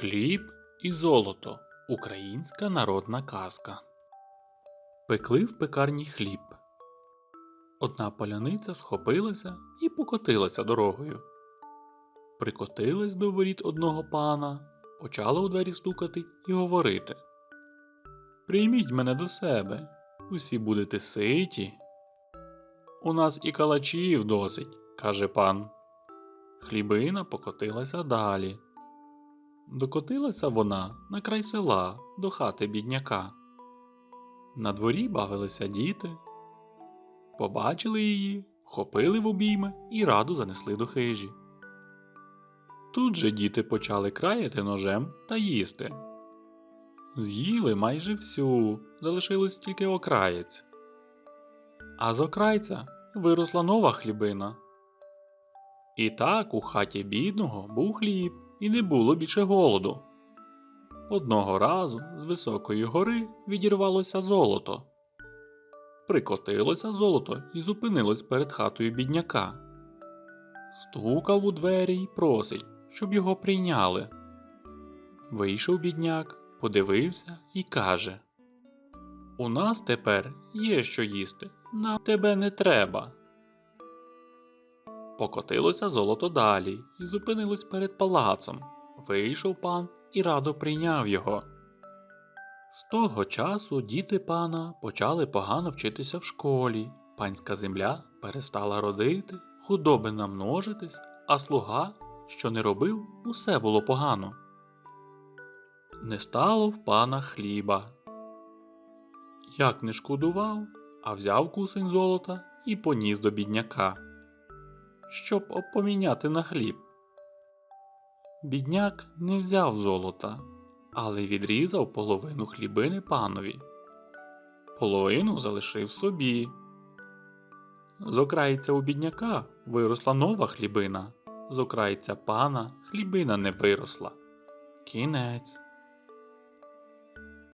Хліб і золото. Українська народна казка. Пекли в пекарні хліб. Одна поляниця схопилася і покотилася дорогою. Прикотилась до воріт одного пана, почала у двері стукати і говорити. Прийміть мене до себе, усі будете ситі. У нас і калачів досить, каже пан. Хлібина покотилася далі. Докотилася вона на край села до хати бідняка. На дворі бавилися діти. Побачили її, вхопили в обійми і раду занесли до хижі. Тут же діти почали краяти ножем та їсти. З'їли майже всю, залишилось тільки окраєць. А з окрайця виросла нова хлібина. І так у хаті бідного був хліб, і не було більше голоду. Одного разу з високої гори відірвалося золото. Прикотилося золото і зупинилось перед хатою бідняка. Стукав у двері й просить, щоб його прийняли. Вийшов бідняк, подивився і каже: У нас тепер є що їсти, нам тебе не треба. Покотилося золото далі і зупинилось перед палацом. Вийшов пан і радо прийняв його. З того часу діти пана почали погано вчитися в школі. Панська земля перестала родити, худоби намножитись, а слуга, що не робив, усе було погано. Не стало в пана хліба. Як не шкодував, а взяв кусень золота і поніс до бідняка щоб опоміняти на хліб. Бідняк не взяв золота, але відрізав половину хлібини панові. Половину залишив собі. З у бідняка виросла нова хлібина, з пана хлібина не виросла. Кінець.